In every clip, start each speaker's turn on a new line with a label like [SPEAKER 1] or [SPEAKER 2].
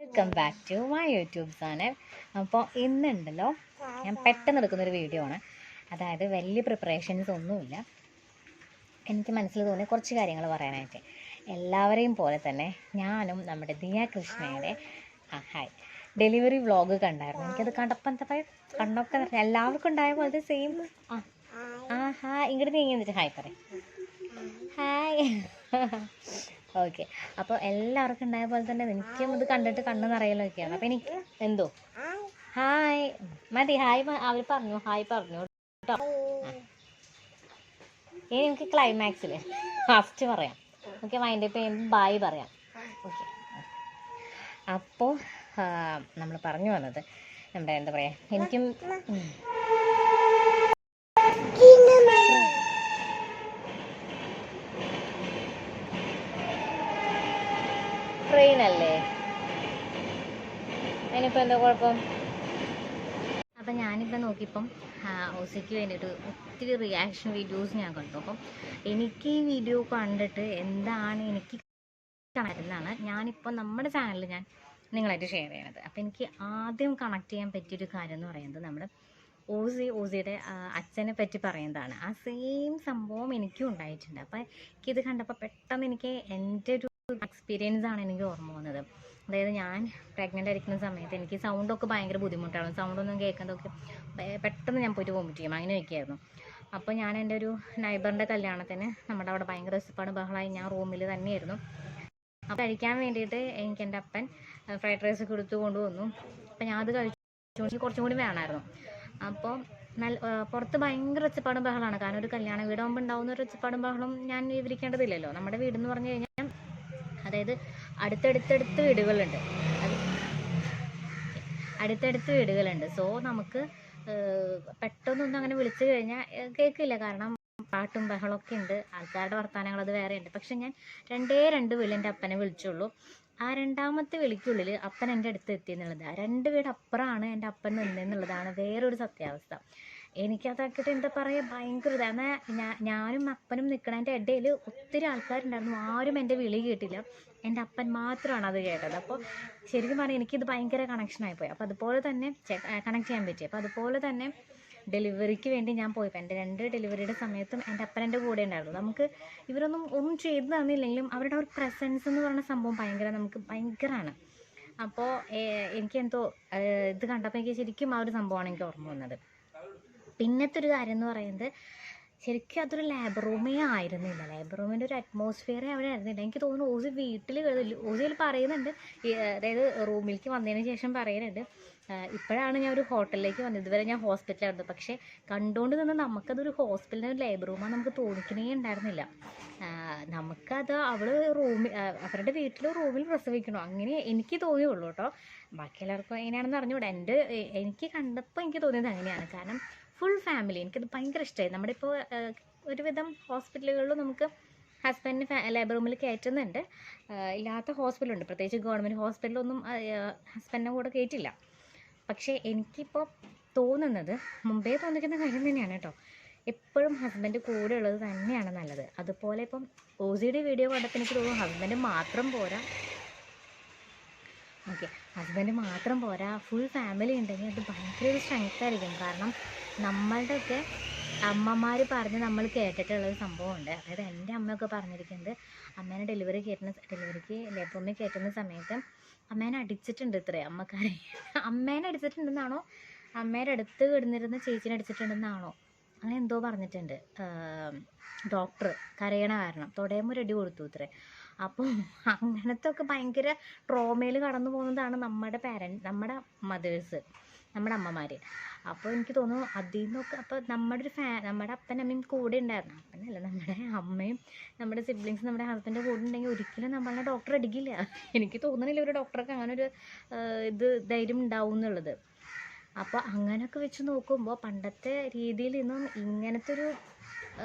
[SPEAKER 1] Welcome back to my YouTube channel അപ്പോൾ ഇന്നുണ്ടല്ലോ ഞാൻ പെട്ടെന്ന് എടുക്കുന്നൊരു വീഡിയോ ആണ്. അതായത് വലിയ പ്രിപ്പറേഷൻസ് ഒന്നുമില്ല. എനിക്ക് മനസ്സിൽ തോന്നിയ കുറച്ച് കാര്യങ്ങൾ പറയാനായിട്ട്. എല്ലാവരെയും പോലെ തന്നെ ഞാനും നമ്മുടെ ദിയ കൃഷ്ണയുടെ ആ ഹായ് ഡെലിവറി വ്ളോഗ് കണ്ടായിരുന്നു. എനിക്കത് കണ്ടപ്പോൾ എന്താ പറയുക കണ്ടൊക്കെ എല്ലാവർക്കും ഉണ്ടായ പോലത്തെ സെയിം ആ ആ ഹായ് ഇങ്ങോട്ട് നീങ്ങി എന്നിട്ട് ഹായ് പറയും. Hi okay. അപ്പോൾ എല്ലാവർക്കും ഉണ്ടായ പോലെ തന്നെ എനിക്കും ഇത് കണ്ടിട്ട് കണ്ണ് നിറയലൊക്കെയാണ്. അപ്പോൾ എനിക്ക് എന്തോ? ഹായ്. മതി ഹായ് അവർ പറഞ്ഞു ഹായ് പറഞ്ഞു കേട്ടോ. ഇനി എനിക്ക് ക്ലൈമാക്സിൽ ഫസ്റ്റ് പറയാം. ഓക്കെ മൈൻഡ് ചെയ്യുമ്പോൾ ബായ് പറയാം. ഓക്കെ. അപ്പോൾ നമ്മൾ പറഞ്ഞു വന്നത് നമ്മുടെ എന്താ പറയുക എനിക്കും ട്രെയിൻ അല്ലേ? അതിനിപ്പോൾ എന്താ കുഴപ്പം? അപ്പം ഞാനിപ്പോൾ നോക്കിയപ്പം ഓസിക്ക് വേണ്ടിയിട്ട് ഒത്തിരി റിയാക്ഷൻ വീഡിയോസ് ഞാൻ കണ്ടു. അപ്പം എനിക്ക് ഈ വീഡിയോ കണ്ടിട്ട് എന്താണ് എനിക്ക് എന്നാണ് ഞാനിപ്പോൾ നമ്മുടെ ചാനലിൽ ഞാൻ നിങ്ങളായിട്ട് ഷെയർ ചെയ്യണത്. അപ്പം എനിക്ക് ആദ്യം കണക്ട് ചെയ്യാൻ പറ്റിയൊരു കാര്യം എന്ന് പറയുന്നത് നമ്മുടെ ഓസി ഓസിയുടെ അച്ഛനെ പറ്റി പറയുന്നതാണ്. ആ സെയിം സംഭവം എനിക്കും ഉണ്ടായിട്ടുണ്ട്. അപ്പം എനിക്കിത് കണ്ടപ്പോൾ പെട്ടെന്ന് എനിക്ക് എന്റെ ഒരു എക്സ്പീരിയൻസ് ആണ് എനിക്ക് ഓർമ്മ വന്നത്. അതായത് ഞാൻ പ്രഗ്നന്റ് ആയിരിക്കുന്ന സമയത്ത് എനിക്ക് സൗണ്ടൊക്കെ ഭയങ്കര ബുദ്ധിമുട്ടാണ് സൗണ്ടൊന്നും കേൾക്കുന്നതൊക്കെ പെട്ടെന്ന് ഞാൻ പോയിട്ട് വോമിറ്റ് ചെയ്യും. അങ്ങനെ ഒക്കെയായിരുന്നു. അപ്പോൾ ഞാൻ എന്റെ ഒരു നൈബറിന്റെ കല്യാണത്തിന് നമ്മുടെ അവിടെ ഭയങ്കര ഒച്ചപ്പാട് ബഹളമായി ഞാൻ റൂമിൽ തന്നെയായിരുന്നു. അപ്പോൾ കഴിക്കാൻ വേണ്ടിയിട്ട് എനിക്ക് എന്റെ അപ്പൻ ഫ്രൈഡ് റൈസ് ഒക്കെ എടുത്തു കൊണ്ടുവന്നു. അപ്പോൾ ഞാൻ അത് കഴിച്ചു. കുറച്ചും കൂടി വേണമായിരുന്നു. അപ്പോൾ നല്ല പുറത്ത് ഭയങ്കര ഒച്ചപ്പാടും ബഹളമാണ് കാരണം ഒരു കല്യാണ വീടാകുമ്പോൾ ഉണ്ടാവുന്ന ഒരു ഒച്ചപ്പാടും ബഹളം ഞാൻ വിവരിക്കേണ്ടതില്ലല്ലോ. നമ്മുടെ വീടെന്ന് പറഞ്ഞു കഴിഞ്ഞാൽ അതായത് അടുത്തടുത്തടുത്ത് വീടുകളുണ്ട്. അടുത്തടുത്ത് വീടുകളുണ്ട്. സോ നമുക്ക് പെട്ടെന്നൊന്നും അങ്ങനെ വിളിച്ചു കഴിഞ്ഞാൽ കേൾക്കില്ല. കാരണം പാട്ടും ബഹളമൊക്കെ ഉണ്ട്. ആൾക്കാരുടെ വർത്തമാനങ്ങൾ അത് വേറെ ഉണ്ട് പക്ഷെ ഞാൻ രണ്ടേ രണ്ട് വിളി എന്റെ അപ്പനെ വിളിച്ചുള്ളൂ. ആ രണ്ടാമത്തെ വിളിക്കുള്ളിൽ അപ്പൻ എന്റെ അടുത്ത് എത്തി എന്നുള്ളത്. ആ രണ്ട് വീട് അപ്പുറമാണ് എന്റെ അപ്പൻ നിന്നെന്നുള്ളതാണ് വേറൊരു സത്യാവസ്ഥ. എനിക്കതൊക്കെ എന്താ പറയുക ഭയങ്കര ഇതാണ് ഞാനും അപ്പനും നിൽക്കണതിന്റെ ഇടയിൽ ഒത്തിരി ആൾക്കാരുണ്ടായിരുന്നു. ആരും എന്റെ വിളി കേട്ടില്ല. എന്റെ അപ്പൻ മാത്രമാണ് അത് കേട്ടത്. അപ്പോൾ ശരിക്കും പറഞ്ഞാൽ എനിക്കിത് ഭയങ്കര കണക്ഷനായി പോയി. അപ്പോൾ അതുപോലെ തന്നെ കണക്ട് ചെയ്യാൻ പറ്റി. അപ്പോൾ അതുപോലെ തന്നെ ഡെലിവറിക്ക് വേണ്ടി ഞാൻ പോയപ്പോൾ എന്റെ രണ്ട് ഡെലിവറിയുടെ സമയത്തും എന്റെ അപ്പൻ എന്റെ കൂടെ ഉണ്ടായിരുന്നു. നമുക്ക് ഇവരൊന്നും ഒന്നും ചെയ്തു തന്നില്ലെങ്കിലും അവരുടെ ഒരു പ്രസൻസ് എന്ന് പറയുന്ന സംഭവം ഭയങ്കര നമുക്ക് ഭയങ്കരമാണ് അപ്പോൾ എനിക്ക് എന്തോ ഇത് കണ്ടപ്പോൾ എനിക്ക് ശരിക്കും ആ ഒരു സംഭവമാണ് എനിക്ക് ഓർമ്മ വന്നത്. പിന്നത്തെ ഒരു കാര്യം എന്ന് പറയുന്നത് ശരിക്കും അതൊരു ലാബ് റൂമേ ആയിരുന്നില്ല. ലാബ് റൂമിന്റെ ഒരു അറ്റ്മോസ്ഫിയറേ അവിടെ ആയിരുന്നില്ല. എനിക്ക് തോന്നുന്നു ഓസി വീട്ടിൽ ഓസിയിൽ പറയുന്നുണ്ട്. അതായത് റൂമിലേക്ക് വന്നതിന് ശേഷം പറയുന്നുണ്ട്. ഇപ്പോഴാണ് ഞാൻ ഒരു ഹോട്ടലിലേക്ക് വന്നത്. ഇതുവരെ ഞാൻ ഹോസ്പിറ്റലായിരുന്നു പക്ഷേ കണ്ടുകൊണ്ട് നിന്ന് നമുക്കതൊരു ഹോസ്പിറ്റലിന്റെ ഒരു ലേബർ റൂമാണ് നമുക്ക് തോന്നിക്കണേ ഉണ്ടായിരുന്നില്ല. നമുക്കത് അവൾ റൂമിൽ അവരുടെ വീട്ടിൽ റൂമിൽ പ്രസവിക്കണോ. അങ്ങനെ എനിക്ക് തോന്നിയുള്ളൂ കേട്ടോ. ബാക്കി എല്ലാവർക്കും എങ്ങനെയാണെന്ന് അറിഞ്ഞുകൂടാ. എന്റെ എനിക്ക് കണ്ടപ്പോൾ എനിക്ക് തോന്നിയത് അങ്ങനെയാണ്. കാരണം ഫുൾ ഫാമിലി എനിക്കത് ഭയങ്കര ഇഷ്ടമായി നമ്മുടെ ഇപ്പോൾ ഒരുവിധം ഹോസ്പിറ്റലുകളിലും നമുക്ക് ഹസ്ബൻഡിന് ലേബർ റൂമിൽ കയറ്റുന്നുണ്ട്. ഇല്ലാത്ത ഹോസ്പിറ്റലുണ്ട് പ്രത്യേകിച്ച് ഗവൺമെന്റ് ഹോസ്പിറ്റലൊന്നും ഹസ്ബൻഡിനെ കൂടെ കയറ്റില്ല. പക്ഷേ എനിക്കിപ്പോൾ തോന്നുന്നത് മുമ്പേ തോന്നിക്കുന്ന കാര്യം തന്നെയാണ് കേട്ടോ. എപ്പോഴും ഹസ്ബൻഡ് കൂടെ ഉള്ളത് തന്നെയാണ് നല്ലത്. അതുപോലെ ഇപ്പം ഓസിയുടെ വീഡിയോ കണ്ടപ്പോൾ എനിക്ക് തോന്നുന്നു ഹസ്ബൻഡ് മാത്രം പോരാ. ഓക്കെ ഹസ്ബൻഡ് മാത്രം പോരാ. ഫുൾ ഫാമിലി ഉണ്ടെങ്കിൽ അത് ഭയങ്കര ഒരു സ്ട്രെങ്ത് ആയിരിക്കും. കാരണം നമ്മളുടെയൊക്കെ അമ്മമാർ പറഞ്ഞ് നമ്മൾ കേട്ടിട്ടുള്ള ഒരു സംഭവമുണ്ട്. അതായത് എന്റെ അമ്മയൊക്കെ പറഞ്ഞിരിക്കുന്നത് അമ്മേനെ ഡെലിവറി കയറ്റുന്ന ഡെലിവറിക്ക് ലേബറൂമിൽ കയറ്റുന്ന സമയത്ത് അമ്മേനെ അടിച്ചിട്ടുണ്ട് ഇത്രേ അമ്മക്കാരെ. അമ്മേനെ അടിച്ചിട്ടുണ്ടെന്നാണോ? അമ്മേന്റെ അടുത്ത് കിടന്നിരുന്ന ചേച്ചിനെ അടിച്ചിട്ടുണ്ടെന്നാണോ? അങ്ങനെ എന്തോ പറഞ്ഞിട്ടുണ്ട്. ഡോക്ടർ കരയണ കാരണം. തൊടയുമ്പോൾ ഒരു അടി കൊടുത്തു ഇത്രേ. അപ്പോൾ അങ്ങനത്തെ ഒക്കെ ഭയങ്കര ട്രോമയിൽ കടന്നു പോകുന്നതാണ് നമ്മുടെ പാരൻ നമ്മുടെ മദേഴ്സ് നമ്മുടെ അമ്മമാർ അപ്പോൾ എനിക്ക് തോന്നുന്നു അതിൽ നിന്നൊക്കെ അപ്പോൾ നമ്മുടെ ഒരു ഫാ നമ്മുടെ അപ്പനും അമ്മയും കൂടെ ഉണ്ടായിരുന്നു. അപ്പനല്ല നമ്മുടെ അമ്മയും നമ്മുടെ സിബ്ലിങ്സ് നമ്മുടെ ഹസ്ബൻഡ് കൂടെ ഉണ്ടെങ്കിൽ ഒരിക്കലും നമ്മളെ ഡോക്ടർ അടിക്കില്ല എനിക്ക് തോന്നുന്നില്ല ഒരു ഡോക്ടർക്ക് അങ്ങനെ ഒരു ഇത് ധൈര്യം ഉണ്ടാവും എന്നുള്ളത്. അപ്പോൾ അങ്ങനെയൊക്കെ വെച്ച് നോക്കുമ്പോൾ പണ്ടത്തെ രീതിയിൽ നിന്നും ഇങ്ങനത്തെ ഒരു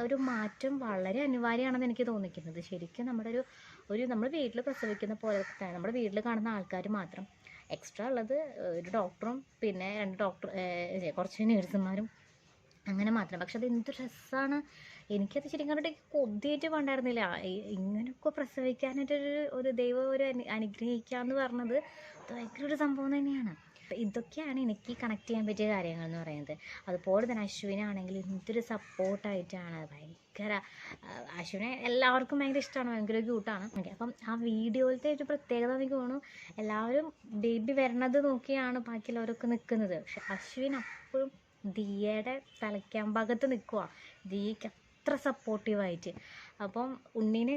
[SPEAKER 1] ഒരു മാറ്റം വളരെ അനിവാര്യമാണെന്ന് എനിക്ക് തോന്നിക്കുന്നത്. ശരിക്കും നമ്മുടെ ഒരു ഒരു നമ്മൾ വീട്ടിൽ പ്രസവിക്കുന്ന പോലെ നമ്മുടെ വീട്ടിൽ കാണുന്ന ആൾക്കാർ മാത്രം. എക്സ്ട്രാ ഉള്ളത് ഒരു ഡോക്ടറും പിന്നെ രണ്ട് ഡോക്ടർ കുറച്ച് നേഴ്സുമാരും അങ്ങനെ മാത്രം. പക്ഷെ അത് എന്ത് ഡ്രസ്സാണ് എനിക്കത് ശരിക്കും പറഞ്ഞിട്ട് കൊതിയായിട്ട് വേണ്ടായിരുന്നില്ല. ഇങ്ങനെയൊക്കെ പ്രസവിക്കാനായിട്ടൊരു ഒരു ദൈവം ഒരു അനു അനുഗ്രഹിക്കുക എന്ന് പറഞ്ഞത് ഭയങ്കര ഒരു സംഭവം തന്നെയാണ്. അപ്പം ഇതൊക്കെയാണ് എനിക്ക് കണക്ട് ചെയ്യാൻ പറ്റിയ കാര്യങ്ങൾ എന്ന് പറയുന്നത്. അതുപോലെ തന്നെ അശ്വിനാണെങ്കിൽ എന്തൊരു സപ്പോർട്ടായിട്ടാണ് ഭയങ്കര അശ്വിനെ എല്ലാവർക്കും ഭയങ്കര ഇഷ്ടമാണ് ഭയങ്കര ക്യൂട്ടാണ് ഓക്കെ അപ്പം ആ വീഡിയോയിലത്തെ ഒരു പ്രത്യേകത എനിക്ക് തോന്നുന്നു എല്ലാവരും ബേബി വരണത് നോക്കിയാണ് ബാക്കിയുള്ളവരൊക്കെ നിൽക്കുന്നത് പക്ഷെ അശ്വിൻ അപ്പോഴും ദിയയുടെ തലയ്ക്കാൻ ഭാഗത്ത് നിൽക്കുക ദിയയ്ക്ക് അത്ര സപ്പോർട്ടീവായിട്ട് അപ്പം ഉണ്ണീനെ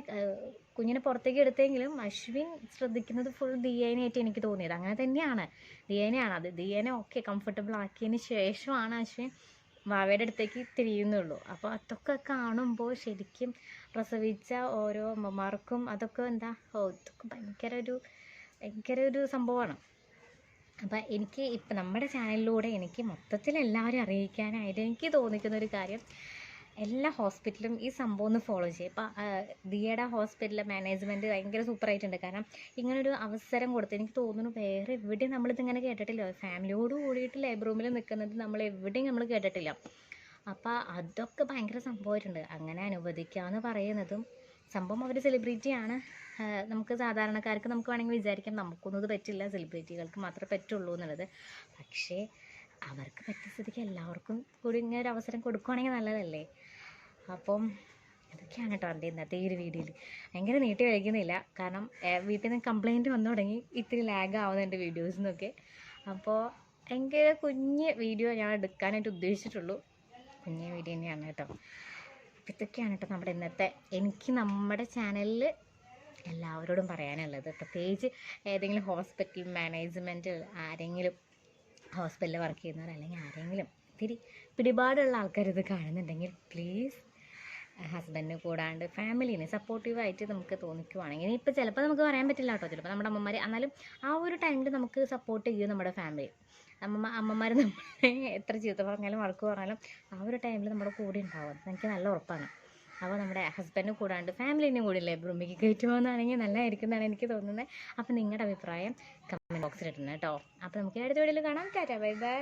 [SPEAKER 1] കുഞ്ഞിനെ പുറത്തേക്ക് എടുത്തെങ്കിലും അശ്വിൻ ശ്രദ്ധിക്കുന്നത് ഫുൾ ദിയേനായിട്ട് എനിക്ക് തോന്നിയത്. അങ്ങനെ തന്നെയാണ്. ദിയേനെയാണ് അത് ദിയേനെ ഓക്കെ കംഫർട്ടബിൾ ആക്കിയതിന് ശേഷമാണ് അശ്വിൻ വാവയുടെ അടുത്തേക്ക് തിരിയുന്നുള്ളൂ. അപ്പോൾ അതൊക്കെ കാണുമ്പോൾ ശരിക്കും പ്രസവിച്ച ഓരോ അമ്മമാർക്കും അതൊക്കെ എന്താ ഓ ഇതൊക്കെ ഭയങ്കര ഒരു ഭയങ്കര ഒരു സംഭവമാണ്. അപ്പം എനിക്ക് ഇപ്പം നമ്മുടെ ചാനലിലൂടെ എനിക്ക് മൊത്തത്തിൽ എല്ലാവരും അറിയിക്കാനായിട്ട് എനിക്ക് തോന്നിക്കുന്ന ഒരു കാര്യം എല്ലാ ഹോസ്പിറ്റലും ഈ സംഭവം ഒന്ന് ഫോളോ ചെയ്യും. ഇപ്പം ദിയയുടെ ഹോസ്പിറ്റലിലെ മാനേജ്മെന്റ് ഭയങ്കര സൂപ്പറായിട്ടുണ്ട് കാരണം ഇങ്ങനൊരു അവസരം കൊടുത്ത് എനിക്ക് തോന്നുന്നു വേറെ എവിടെയും നമ്മളിതിങ്ങനെ കേട്ടിട്ടില്ല. ഫാമിലിയോട് കൂടിയിട്ട് ലേബർ റൂമിൽ നിൽക്കുന്നത് നമ്മൾ എവിടെയും നമ്മൾ കേട്ടിട്ടില്ല. അപ്പോൾ അതൊക്കെ ഭയങ്കര സംഭവമായിട്ടുണ്ട് അങ്ങനെ അനുവദിക്കുക എന്ന് പറയുന്നതും സംഭവം അവർ സെലിബ്രിറ്റിയാണ് നമുക്ക് സാധാരണക്കാർക്ക് നമുക്ക് വേണമെങ്കിൽ വിചാരിക്കാം നമുക്കൊന്നും ഇത് പറ്റില്ല. സെലിബ്രിറ്റികൾക്ക് മാത്രമേ പറ്റുള്ളൂ എന്നുള്ളത്. പക്ഷേ അവർക്ക് പറ്റിയ സ്ഥിതിക്ക് എല്ലാവർക്കും കൂടി ഇങ്ങനെ ഒരു അവസരം കൊടുക്കുവാണെങ്കിൽ നല്ലതല്ലേ? അപ്പം ഇതൊക്കെയാണ് കേട്ടോ എന്റെ ഇന്നത്തെ ഈ ഒരു വീഡിയോയിൽ ഭയങ്കര നീട്ടി വലിക്കുന്നില്ല കാരണം വീട്ടിൽ നിന്ന് കംപ്ലൈന്റ് വന്നു തുടങ്ങി ഇത്തിരി ലാഗ് എന്റെ വീഡിയോസിൽ നിന്നൊക്കെ അപ്പോൾ ഭയങ്കര കുഞ്ഞ് വീഡിയോ ഞാൻ എടുക്കാനായിട്ട് ഉദ്ദേശിച്ചിട്ടുള്ളൂ. കുഞ്ഞ് വീഡിയോ തന്നെയാണ് കേട്ടോ. ഇതൊക്കെയാണ് കേട്ടോ നമ്മുടെ ഇന്നത്തെ എനിക്ക് നമ്മുടെ ചാനലിൽ എല്ലാവരോടും പറയാനുള്ളത്. പ്രത്യേകിച്ച് ഏതെങ്കിലും ഹോസ്പിറ്റൽ മാനേജ്മെന്റ് ആരെങ്കിലും ഹോസ്പിറ്റലിൽ വർക്ക് ചെയ്യുന്നവർ അല്ലെങ്കിൽ ആരെങ്കിലും ഇത്തിരി പിടിപാടുള്ള ആൾക്കാർ ഇത് കാണുന്നുണ്ടെങ്കിൽ പ്ലീസ് ഹസ്ബൻഡിനെ കൂടാണ്ട് ഫാമിലീനെ സപ്പോർട്ടീവായിട്ട് നമുക്ക് തോന്നിക്കുവാണെങ്കിൽ ഇപ്പോൾ ചിലപ്പോൾ നമുക്ക് പറയാൻ പറ്റില്ല കേട്ടോ. ചിലപ്പോൾ നമ്മുടെ അമ്മമാർ എന്നാലും ആ ഒരു ടൈമിൽ നമുക്ക് സപ്പോർട്ട് ചെയ്യും നമ്മുടെ ഫാമിലി അമ്മമ്മ അമ്മമാർ നമ്മളെ എത്ര ചീത്ത പറഞ്ഞാലും വഴക്ക് പറഞ്ഞാലും ആ ഒരു ടൈമിൽ നമ്മുടെ കൂടെ ഉണ്ടാവും. എനിക്ക് നല്ല ഉറപ്പാണ്. അപ്പോൾ നമ്മുടെ ഹസ്ബൻഡും കൂടാണ്ട് ഫാമിലിനെയും കൂടി ഇല്ലേ റൂമിലേക്ക് കയറ്റുമോന്നാണെങ്കിൽ നല്ലതായിരിക്കും എന്നാണ് എനിക്ക് തോന്നുന്നത് അപ്പോൾ നിങ്ങളുടെ അഭിപ്രായം കമന്റ് ബോക്സിൽ ഇടുന്നത് കേട്ടോ. അപ്പോൾ നമുക്ക് അടുത്ത വീഡിയോയിൽ കാണാം. Tata bye bye